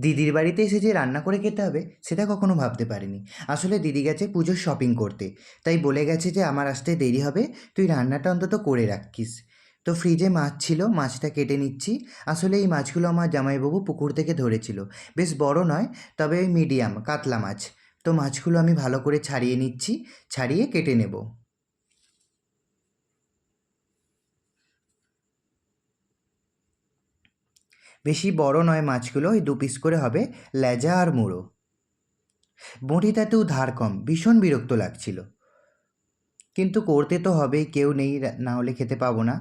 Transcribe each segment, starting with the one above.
দিদির বাড়িতে এসে যে রান্না করে খেতে হবে, সেটা কখনো ভাবতে পারিনি। আসলে দিদি গেছে পুজোর শপিং করতে। তাই বলে গেছে যে, আমার আসতে দেরি হবে, তুই রান্নাটা অন্তত করে রাখিস। তো ফ্রিজে মাছ ছিল, মাছটা কেটে নিচ্ছি। আসলে এই মাছগুলো আমার জামাইবাবু পুকুর থেকে ধরেছিল। বেশ বড় নয়, তবে মিডিয়াম কাতলা মাছ। তো মাছগুলো আমি ভালো করে ছাড়িয়ে নিচ্ছি, ছাড়িয়ে কেটে নেব। বেশি বড় নয় মাছগুলো, ওই দু পিস করে হবে লেজা আর মুড়ো। বঁটিটাতেও ধার কম, ভীষণ বিরক্ত লাগছিল। কিন্তু করতে তো হবেই, কেউ নেই না হলে খেতে পাবো না।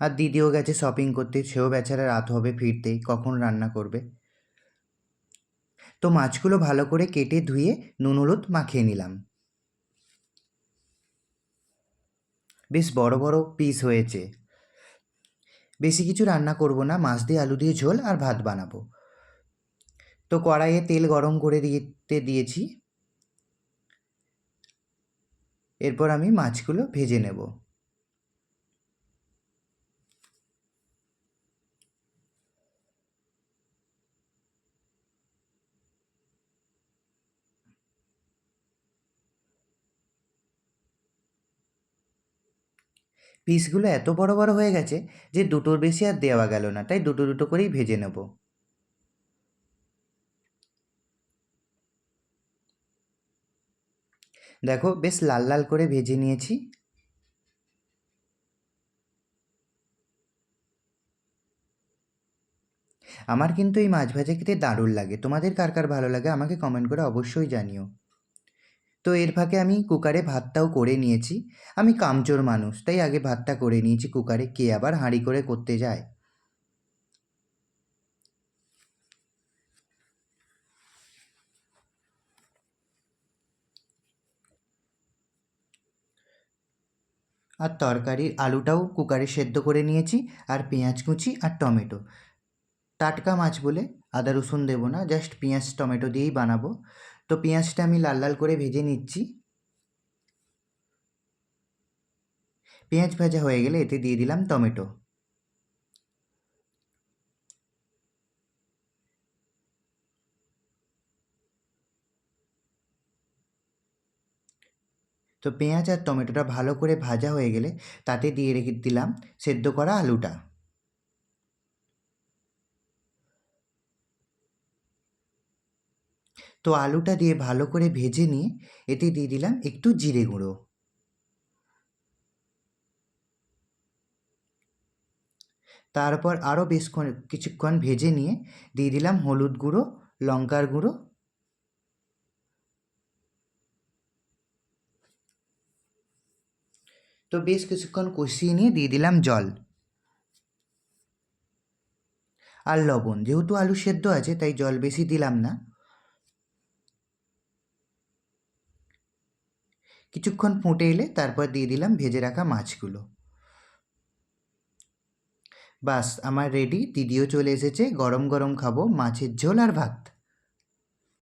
আর দিদিও গেছে শপিং করতে, সেও বেচারা রাত হবে ফিরতেই, কখন রান্না করবে। তো মাছগুলো ভালো করে কেটে ধুয়ে নুন, হলুদ মাখিয়ে নিলাম। বেশ বড় বড় পিস হয়েছে। বেশি কিছু রান্না করব না, মাছ দিয়ে আলু দিয়ে ঝোল আর ভাত বানাবো। তো কড়াইয়ে তেল গরম করে দিতে দিয়েছি। এরপর আমি মাছগুলো ভেজে নেব। পিসগুলো এত বড় বড় হয়ে গেছে যে দুটোর বেশি আর দেওয়া গেল না, তাই দুটো দুটো করেই ভেজে নেব। দেখো বেশ লাল লাল করে ভেজে নিয়েছি। আমার কিন্তু এই মাছ ভাজা খেতে দারুণ লাগে। তোমাদের কার কার ভালো লাগে আমাকে কমেন্ট করে অবশ্যই জানিও। তো এর ফাঁকে আমি কুকারে ভাতটাও করে নিয়েছি। আমি কামচোর মানুষ, তাই আগে ভাতটা করে নিয়েছি কুকারে, কে আবার হাঁড়ি করে করতে যায়? আর তরকারির আলুটাও কুকারে সেদ্ধ করে নিয়েছি, আর পেঁয়াজ কুচি আর টমেটো। টাটকা মাছ বলে আদা রসুন দেবো না, জাস্ট পেঁয়াজ, টমেটো দিয়েই বানাবো। তো পেঁয়াজটা আমি লাল লাল করে ভেজে নিচ্ছি। পেঁয়াজ ভাজা হয়ে গেলে এতে দিয়ে দিলাম টমেটো। তো পেঁয়াজ আর টমেটোটা ভালো করে ভাজা হয়ে গেলে তাতে দিয়ে রেখে দিলাম সেদ্ধ করা আলুটা। তো আলুটা দিয়ে ভালো করে ভেজে নিয়ে এতে দিয়ে দিলাম একটু জিরে গুঁড়ো। তারপর আরও বেশ কিছুক্ষণ ভেজে নিয়ে দিয়ে দিলাম হলুদ গুঁড়ো, লঙ্কার গুঁড়ো। তো বেশ কিছুক্ষণ কষিয়ে নিয়ে দিয়ে দিলাম জল। আর লবণ, যেহেতু আলু সেদ্ধ আছে তাই জল বেশি দিলাম না। কিছুক্ষণ ফুটে এলে তারপর দিয়ে দিলাম ভেজে রাখা মাছগুলো। বাস, আমার রেডি দিদিও চলে এসেছে। গরম গরম খাব মাছের ঝোল আর ভাত।